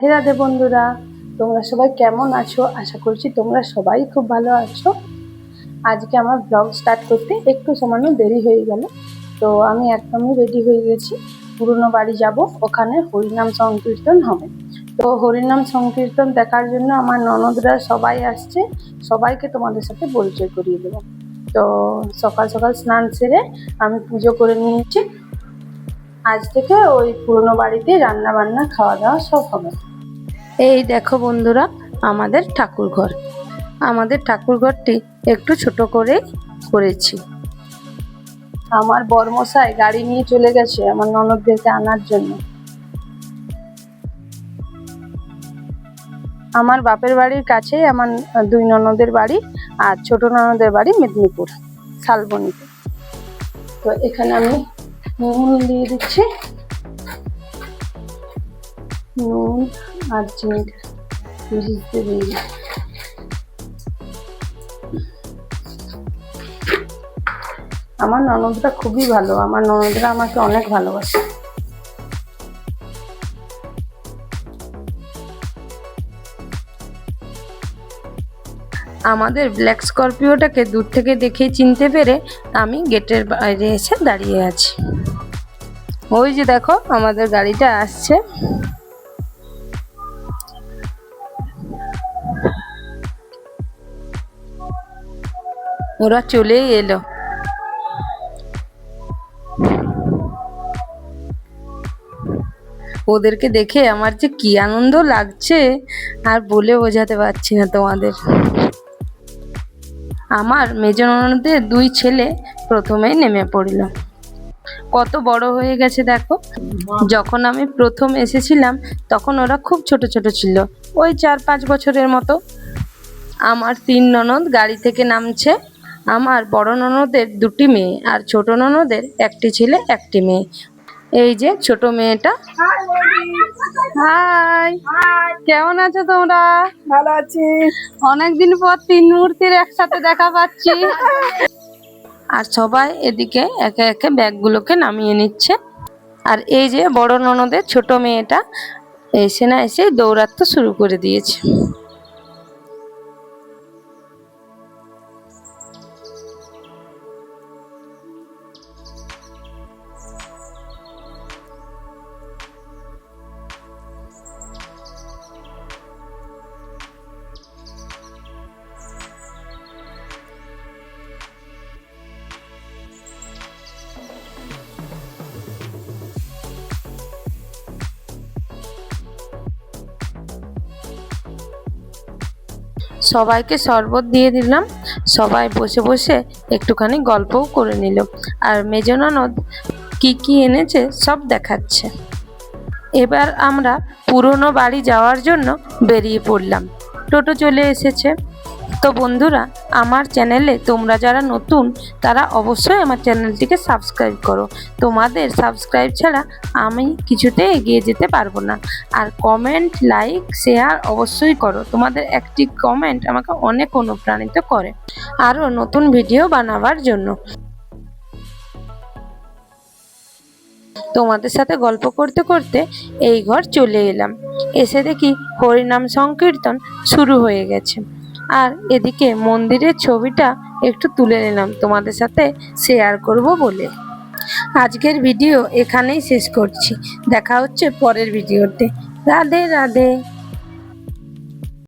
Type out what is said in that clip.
রাধে রাধে বন্ধুরা, তোমরা সবাই কেমন আছো? আশা করছি তোমরা সবাই খুব ভালো আছো। আজকে আমার ব্লগ স্টার্ট করতে একটু সামান্য দেরি হয়ে গেল। তো আমি একদমই রেডি হয়ে গেছি। পুরনো বাড়ি যাব, ওখানে হরিনাম সংকীর্তন হবে। তো হরিনাম সংকীর্তন দেখার জন্য আমার ননদরা সবাই আসছে। সবাইকে তোমাদের সাথে পরিচয় করিয়ে দেবো। তো সকাল সকাল স্নান সেরে আমি পুজো করে নিয়েছি। আজ থেকে ওই পুরনো বাড়িতে রান্না বান্না খাওয়া দাওয়া সব হবে। এই দেখো বন্ধুরা, আমাদের ঠাকুর ঘর আমাদের ঠাকুর ঘরটি একটু ছোট করে করেছি। আমার বরমশাই গাড়ি নিয়ে চলে গেছে আমার ননদদেরকে আনার জন্য। আমার বাপের বাড়ির কাছে আমার দুই ননদের বাড়ি আর ছোট ননদের বাড়ি মেদিনীপুর, শালবনীতে। তো এখানে আমি নুন দিয়ে দিচ্ছি। নুন আর দিই। আমার ননদটা খুবই ভালো, আমার ননদরা আমাকে অনেক ভালোবাসে। আমাদের ব্ল্যাক স্করপিওটাকে দূর থেকে দেখে চিনতে পেরে আমি গেটের বাইরে এসে দাঁড়িয়ে আছি। ওই যে দেখো, আমাদের গাড়িটা আসছে। ওরা চলেই এলো। ওদেরকে দেখে আমার যে কি আনন্দ লাগছে আর বলে বোঝাতে পারছি না তোমাদের। আমার মেজ ননদের দুই ছেলে প্রথমেই নেমে পড়ল। কত বড় হয়ে গেছে দেখো। যখন আমি প্রথম এসেছিলাম, তখন ওরা খুব ছোট ছোট ছিল। ওই চার পাঁচ বছরের মতো। আমার তিন ননদ গাড়ি থেকে নামছে। আমার বড় ননদের দুটি মেয়ে আর ছোট ননদের একটি ছেলে একটি মেয়ে। এই যে ছোট মেয়েটা। হাই। কেমন আছো তোমরা? ভালো আছি। অনেকদিন পর তিন মূর্তির একসাথে দেখা পাচ্ছি। আর সবাই এদিকে একে একে ব্যাগগুলোকে নামিয়ে নিচ্ছে। আর এই যে বড় ননদের ছোট মেয়েটা এসে না এসে দৌড়াতে শুরু করে দিয়েছে। সবাইকে শরবত দিয়ে দিলাম। সবাই বসে বসে একটুখানি গল্পও করে নিল। আর মেজ ননদ কি কি এনেছে সব দেখাচ্ছে। এবার আমরা পুরনো বাড়ি যাওয়ার জন্য বেরিয়ে পড়লাম। টোটো চলে এসেছে। তো বন্ধুরা, আমার চ্যানেলে তোমরা যারা নতুন, তারা অবশ্যই আমার চ্যানেলটিকে সাবস্ক্রাইব করো। তোমাদের সাবস্ক্রাইব ছাড়া আমি কিছুতে এগিয়ে যেতে পারব না। আর কমেন্ট, লাইক, শেয়ার অবশ্যই করো। তোমাদের একটি কমেন্ট আমাকে অনেক অনুপ্রাণিত করে আরও নতুন ভিডিও বানাবার জন্য। তোমাদের সাথে গল্প করতে করতে এই ঘর চলে এলাম। এসে দেখি হরিনাম সংকীর্তন শুরু হয়ে গেছে। আর এদিকে মন্দিরের ছবিটা একটু তুলে নিলাম, তোমাদের সাথে শেয়ার করব বলে। আজকের ভিডিও এখানেই শেষ করছি। দেখা হচ্ছে পরের ভিডিওতে রাধে রাধে।